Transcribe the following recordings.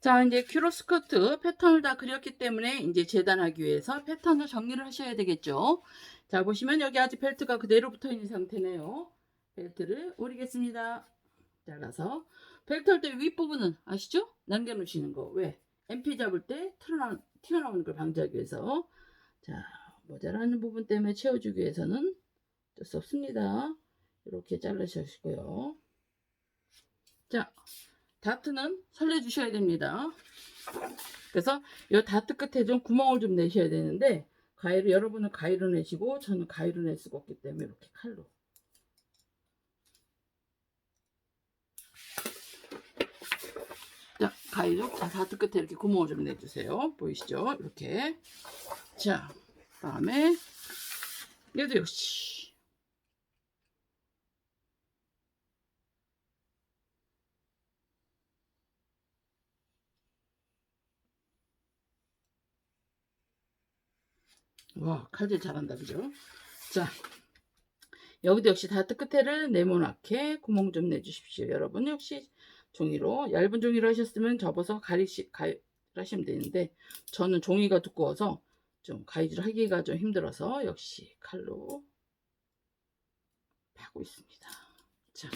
자, 이제 큐로 스커트 패턴을 다 그렸기 때문에 이제 재단하기 위해서 패턴을 정리를 하셔야 되겠죠. 자, 보시면 여기 아직 벨트가 그대로 붙어 있는 상태네요. 벨트를 오리겠습니다. 잘라서 벨트 할 때 윗부분은 아시죠? 남겨 놓으시는 거. 왜? MP 잡을 때 튀어나, 튀어나오는 걸 방지하기 위해서 자, 모자라는 부분 때문에 채워주기 위해서는 어쩔 수 없습니다. 이렇게 자르셔주시고요. 자, 다트는 살려주셔야 됩니다. 그래서 이 다트 끝에 좀 구멍을 좀 내셔야 되는데 가위로 여러분은 가위로 내시고 저는 가위로 낼 수가 없기 때문에 이렇게 칼로. 자 가위로 자 다트 끝에 이렇게 구멍을 좀 내주세요. 보이시죠? 이렇게. 자 다음에 얘도 역시 와 칼질 잘한다 그죠? 자 여기도 역시 다트 끝에를 네모나게 구멍 좀 내주십시오. 여러분 역시 종이로 얇은 종이로 하셨으면 접어서 가리시 가위 하시면 되는데 저는 종이가 두꺼워서 좀 가위질 하기가 좀 힘들어서 역시 칼로 하고 있습니다. 자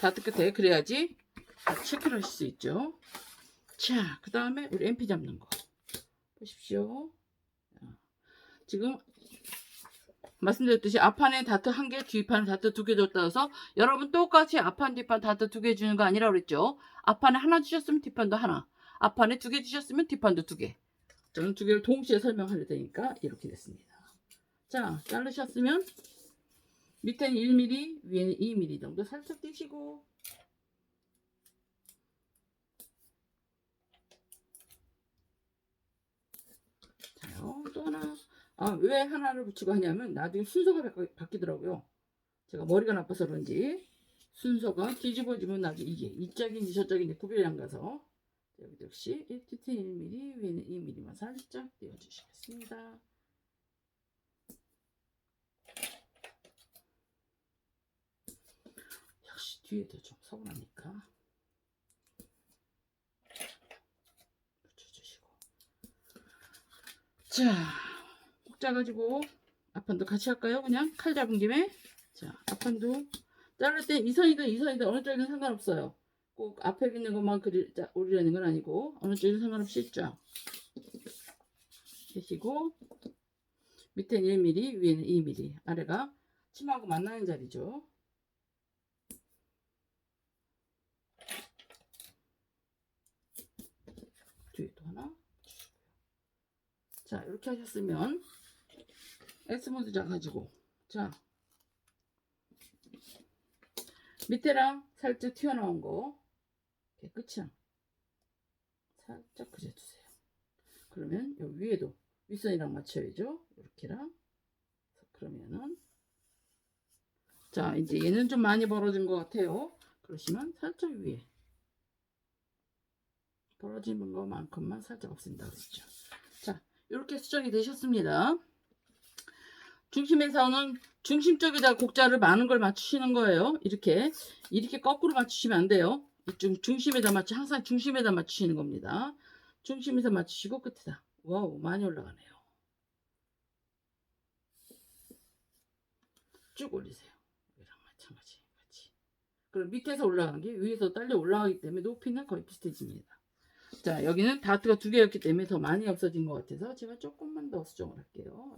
다트 끝에 그래야지 체크를 하실 수 있죠. 자 그 다음에 우리 MP 잡는 거. 보십시오 지금 말씀드렸듯이 앞판에 다트 한 개, 뒤판에 다트 두 개 줬다 해서 여러분 똑같이 앞판, 뒷판 다트 두 개 주는 거 아니라 그랬죠? 앞판에 하나 주셨으면 뒷판도 하나, 앞판에 두 개 주셨으면 뒷판도 두 개. 저는 두 개를 동시에 설명할 테니까 이렇게 됐습니다. 자, 자르셨으면 밑에는 1mm, 위에는 2mm 정도 살짝 떼시고 자요, 또 하나 아, 왜 하나를 붙이고 하냐면 나중에 순서가 바뀌- 바뀌 더라고요. 제가 머리가 나빠서 그런지 순서가 뒤집어지면 나중에 이게 이 짝인지 저 짝인지 구별이 안 가서 여기도 역시 1트 1mm 위에는 2mm만 살짝 띄워주시겠습니다. 역시 뒤에도 좀 서운하니까 붙여주시고 자꼭 짜가지고 앞판도 같이 할까요? 그냥 칼 잡은 김에 자 앞판도 자를 때 이선이든 이선이든 어느 쪽이든 상관없어요. 꼭 앞에 있는 것만 그리, 자, 오리라는 건 아니고 어느 쪽이든 상관없이 쫙 해시고 밑에는 1mm 위에는 2mm 아래가 치마하고 만나는 자리죠. 뒤에도 하나 자 이렇게 하셨으면 S모드 잡가지고. 자. 밑에랑 살짝 튀어나온 거. 끝이랑 살짝 그려주세요. 그러면 요 위에도 윗선이랑 맞춰야죠. 이렇게랑. 그러면은. 자 이제 얘는 좀 많이 벌어진 것 같아요. 그러시면 살짝 위에. 벌어진 것만큼만 살짝 없앤다 그랬죠. 자 이렇게 수정이 되셨습니다 중심에서는 중심 쪽에다 곡자를 많은 걸 맞추시는 거예요. 이렇게 이렇게 거꾸로 맞추시면 안 돼요. 이쪽 중심에다 맞추 항상 중심에다 맞추시는 겁니다. 중심에서 맞추시고 끝에다. 와우 많이 올라가네요. 쭉 올리세요. 여기랑 마찬가지 같이. 그럼 밑에서 올라가는 게 위에서 딸려 올라가기 때문에 높이는 거의 비슷해집니다. 자 여기는 다트가 두 개였기 때문에 더 많이 없어진 것 같아서 제가 조금만 더 수정을 할게요.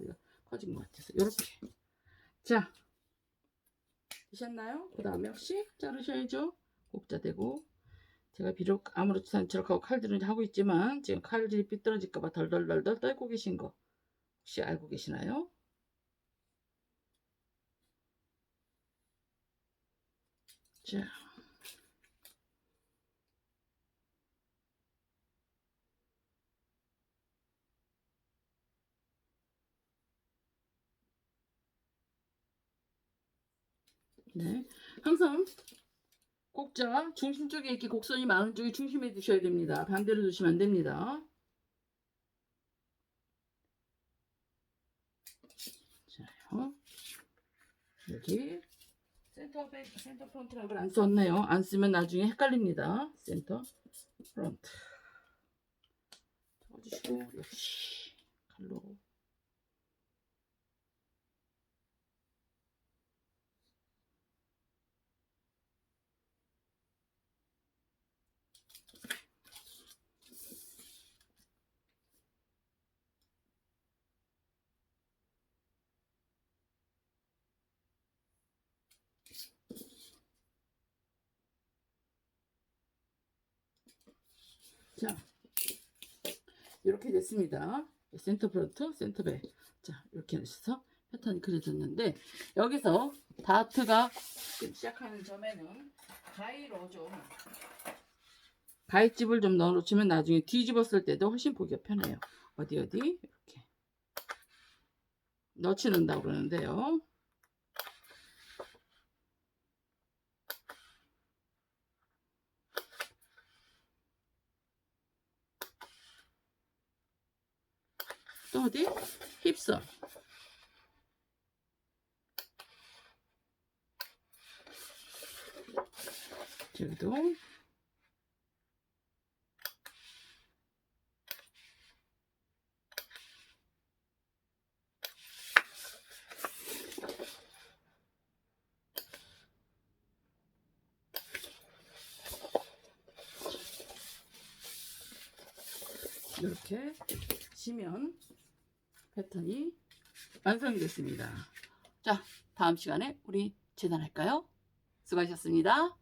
커진 것 같아서 이렇게. 자. 되셨나요? 그 다음에 역시 자르셔야죠. 곡자 대고. 제가 비록 아무렇지 않도록 하고 칼질을 하고 있지만 지금 칼질이 삐뚤어질까봐 덜덜덜덜 떨고 계신 거 혹시 알고 계시나요? 자 네. 항상 곡자 중심 쪽에 이렇게 곡선이 많은 쪽에 중심에 두셔야 됩니다. 반대로 두시면 안 됩니다. 자요. 여기 센터 백, 센터 프론트라고 안 썼네요. 안 쓰면 나중에 헷갈립니다. 센터 프론트. 닦아주시고 역시 칼로 자 이렇게 됐습니다. 센터 프론트, 센터 백. 자, 이렇게 해서 패턴이 그려졌는데 여기서 다트가 시작하는 점에는 가위로 좀 가위집을 좀 넣어놓으면 나중에 뒤집었을 때도 훨씬 보기가 편해요. 어디 어디 이렇게 넣지 넣는다고 그러는데요. 어디? 힙선. 저기도 이렇게 치면 패턴이 완성됐습니다. 자, 다음 시간에 우리 재단할까요? 수고하셨습니다.